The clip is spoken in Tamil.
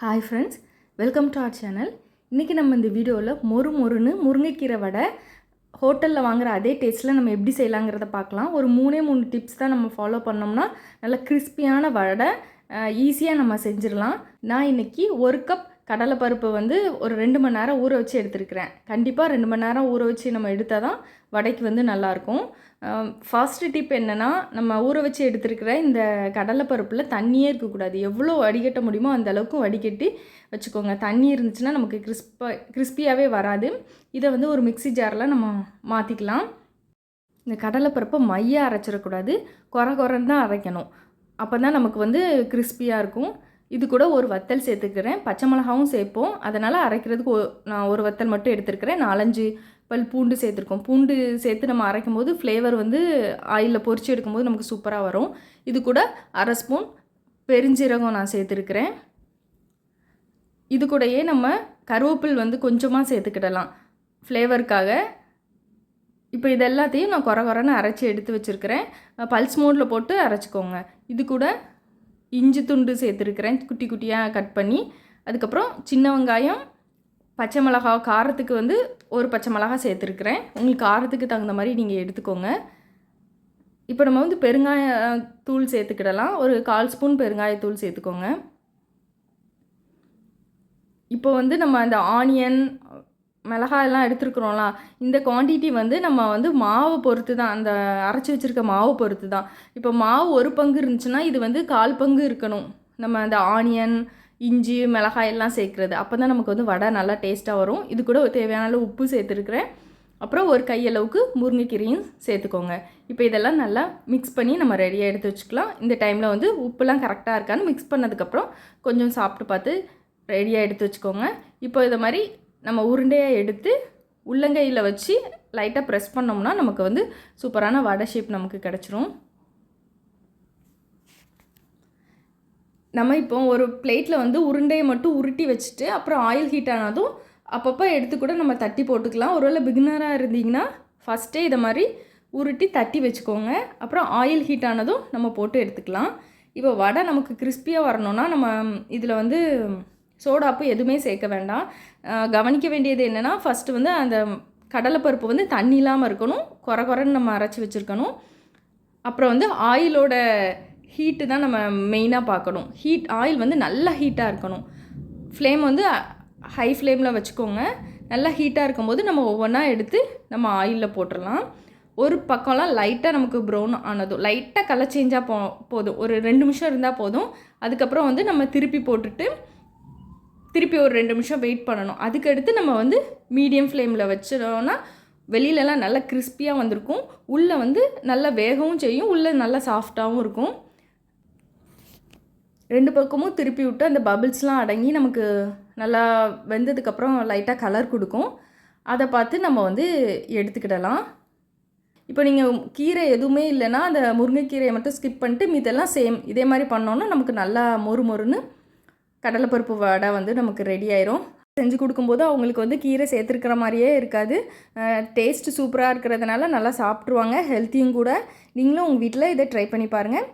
Hi friends welcome to our channel இன்றைக்கி நம்ம இந்த வீடியோவில் மொறு மொறுன்னு முருங்கைக்கீரை வடை ஹோட்டலில் வாங்குற அதே டேஸ்ட்டில் நம்ம எப்படி செய்யலாங்கிறத பார்க்கலாம். ஒரு மூணே மூணு டிப்ஸ் தான் நம்ம ஃபாலோ பண்ணோம்னா நல்ல கிறிஸ்பியான வடை ஈஸியாக நம்ம செஞ்சிடலாம். நான் இன்றைக்கி ஒரு கப் கடலைப்பருப்பை வந்து ஒரு ரெண்டு மணி நேரம் ஊற வச்சு எடுத்துருக்கிறேன். கண்டிப்பாக ரெண்டு மணி நேரம் ஊற வச்சு நம்ம எடுத்தால் தான் வடைக்கு வந்து நல்லாயிருக்கும். ஃபஸ்ட்டு டிப் என்னென்னா நம்ம ஊற வச்சு எடுத்துருக்கிற இந்த கடலைப்பருப்பில் தண்ணியே இருக்கக்கூடாது. எவ்வளோ வடிகட்ட முடியுமோ அந்த அளவுக்கு வடிகட்டி வச்சுக்கோங்க. தண்ணி இருந்துச்சுன்னா நமக்கு கிறிஸ்பா கிறிஸ்பியாகவே வராது. இதை வந்து ஒரு மிக்ஸி ஜாரில் நம்ம மாற்றிக்கலாம் இந்த கடலைப்பருப்பை மையாக அரைச்சிடக்கூடாது. குறை குறைன்னு தான் அரைக்கணும். அப்போ தான் நமக்கு வந்து கிறிஸ்பியாக இருக்கும். இது கூட ஒரு வத்தல் சேர்த்துக்கிறேன். பச்சை மிளகாவும் சேர்ப்போம். அதனால் அரைக்கிறதுக்கு ஒ- நான் ஒரு வத்தல் மட்டும் எடுத்துருக்கிறேன். நாலஞ்சு பல் பூண்டு சேர்த்துருக்கோம். பூண்டு சேர்த்து நம்ம அரைக்கும் போது ஃப்ளேவர் வந்து ஆயிலில் பொறிச்சு எடுக்கும்போது நமக்கு சூப்பராக வரும். இது கூட அரை ஸ்பூன் பெருஞ்சீரகம் நான் சேர்த்துருக்கிறேன். இது கூடயே நம்ம கருவேப்பில் வந்து கொஞ்சமாக சேர்த்துக்கிடலாம். ஃப்ளேவருக்காக இப்போ இது எல்லாத்தையும் நான் குறை குறைன்னு அரைச்சி எடுத்து வச்சுருக்கிறேன். பல்ஸ் மோடில் போட்டு அரைச்சிக்கோங்க. இது கூட இஞ்சி துண்டு சேர்த்துருக்கிறேன். குட்டி குட்டியாக கட் பண்ணி அதுக்கப்புறம் சின்ன வெங்காயம் பச்சை மிளகா காரத்துக்கு வந்து ஒரு பச்சை மிளகா சேர்த்துருக்குறேன். உங்களுக்கு காரத்துக்கு தகுந்த மாதிரி நீங்கள் எடுத்துக்கோங்க. இப்போ நம்ம வந்து பெருங்காய தூள் சேர்த்துக்கிடலாம். ஒரு கால் ஸ்பூன் பெருங்காயத்தூள் சேர்த்துக்கோங்க. இப்போ வந்து நம்ம அந்த ஆனியன் மிளகாயெல்லாம் எடுத்துருக்குறோம்ல இந்த குவான்டிட்டி வந்து நம்ம வந்து மாவை பொறுத்து தான் அந்த அரைச்சி வச்சுருக்க மாவை பொறுத்து தான் இப்போ மாவு ஒரு பங்கு இருந்துச்சுன்னா இது வந்து கால் பங்கு இருக்கணும். நம்ம அந்த ஆனியன் இஞ்சி மிளகாய் எல்லாம் சேர்க்குறது. அப்போ தான் நமக்கு வந்து வடை நல்லா டேஸ்ட்டாக வரும். இது கூட தேவையான அளவு உப்பு சேர்த்துருக்குறேன். அப்புறம் ஒரு கையளவுக்கு முருங்கைக்கீரையும் சேர்த்துக்கோங்க. இப்போ இதெல்லாம் நல்லா மிக்ஸ் பண்ணி நம்ம ரெடியாக எடுத்து வச்சுக்கலாம். இந்த டைமில் வந்து உப்புலாம் கரெக்டாக இருக்கான்னு மிக்ஸ் பண்ணதுக்கப்புறம் கொஞ்சம் சாப்பிட்டு பார்த்து ரெடியாக எடுத்து வச்சுக்கோங்க. இப்போ இதை மாதிரி நம்ம உருண்டையாக எடுத்து உள்ளங்கையில் வச்சு லைட்டாக ப்ரெஸ் பண்ணோம்னா நமக்கு வந்து சூப்பரான வடை ஷேப் நமக்கு கிடச்சிரும். நம்ம இப்போ ஒரு பிளேட்டில் வந்து உருண்டையை மட்டும் உருட்டி வச்சுட்டு அப்புறம் ஆயில் ஹீட் ஆனதும் அப்பப்போ எடுத்து கூட நம்ம தட்டி போட்டுக்கலாம். ஒருவேளை பிகினராக இருந்தீங்கன்னா ஃபஸ்ட்டே இதை மாதிரி உருட்டி தட்டி வச்சுக்கோங்க. அப்புறம் ஆயில் ஹீட் ஆனதும் நம்ம போட்டு எடுத்துக்கலாம். இப்போ வடை நமக்கு கிறிஸ்பியாக வரணும்னா நம்ம இதில் வந்து சோடாப்பு எதுவுமே சேர்க்க வேண்டாம். கவனிக்க வேண்டியது என்னென்னா ஃபஸ்ட்டு வந்து அந்த கடலைப்பருப்பு வந்து தண்ணி இல்லாமல் இருக்கணும். குறை குறைன்னு நம்ம அரைச்சி வச்சுருக்கணும். அப்புறம் வந்து ஆயிலோட ஹீட்டு தான் நம்ம மெயினாக பார்க்கணும். ஹீட் ஆயில் வந்து நல்லா ஹீட்டாக இருக்கணும். ஃப்ளேம் வந்து ஹை ஃப்ளேமில் வச்சுக்கோங்க. நல்லா ஹீட்டாக இருக்கும்போது நம்ம ஒவ்வொன்றா எடுத்து நம்ம ஆயிலில் போட்டுடலாம் ஒரு பக்கம்லாம் லைட்டாக நமக்கு ப்ரௌன் ஆனதும் லைட்டாக கலர் சேஞ்சாக போ போதும். ஒரு ரெண்டு நிமிஷம் இருந்தால் போதும். அதுக்கப்புறம் வந்து நம்ம திருப்பி போட்டுட்டு திருப்பி ஒரு ரெண்டு நிமிஷம் வெயிட் பண்ணணும். அதுக்கடுத்து நம்ம வந்து மீடியம் ஃப்ளேமில் வச்சிடோன்னா வெளியிலலாம் நல்லா கிறிஸ்பியாக வந்திருக்கும். உள்ளே வந்து நல்லா வேகவும் செய்யும். உள்ளே நல்லா சாஃப்டாகவும் இருக்கும். ரெண்டு பக்கமும் திருப்பி விட்டு அந்த பபிள்ஸ்லாம் அடங்கி நமக்கு நல்லா வெந்ததுக்கப்புறம் லைட்டாக கலர் கொடுக்கும். அதை பார்த்து நம்ம வந்து எடுத்துக்கிடலாம். இப்போ நீங்கள் கீரை எதுவுமே இல்லைன்னா அந்த முருங்கைக்கீரையை மட்டும் ஸ்கிப் பண்ணிட்டு மீதெல்லாம் சேம் இதே மாதிரி பண்ணோன்னா நமக்கு நல்லா மொறு மொறுன்னு கடலைப்பருப்பு வடை வந்து நமக்கு ரெடி ஆயிரும். செஞ்சு கொடுக்கும்போது அவங்களுக்கு வந்து கீரை சேர்த்துருக்கிற மாதிரியே இருக்காது. டேஸ்ட்டு சூப்பராக இருக்கிறதுனால நல்லா சாப்பிட்ருவாங்க ஹெல்த்தியும் கூட. நீங்களும் உங்கள் வீட்டில் இதை ட்ரை பண்ணி பாருங்கள்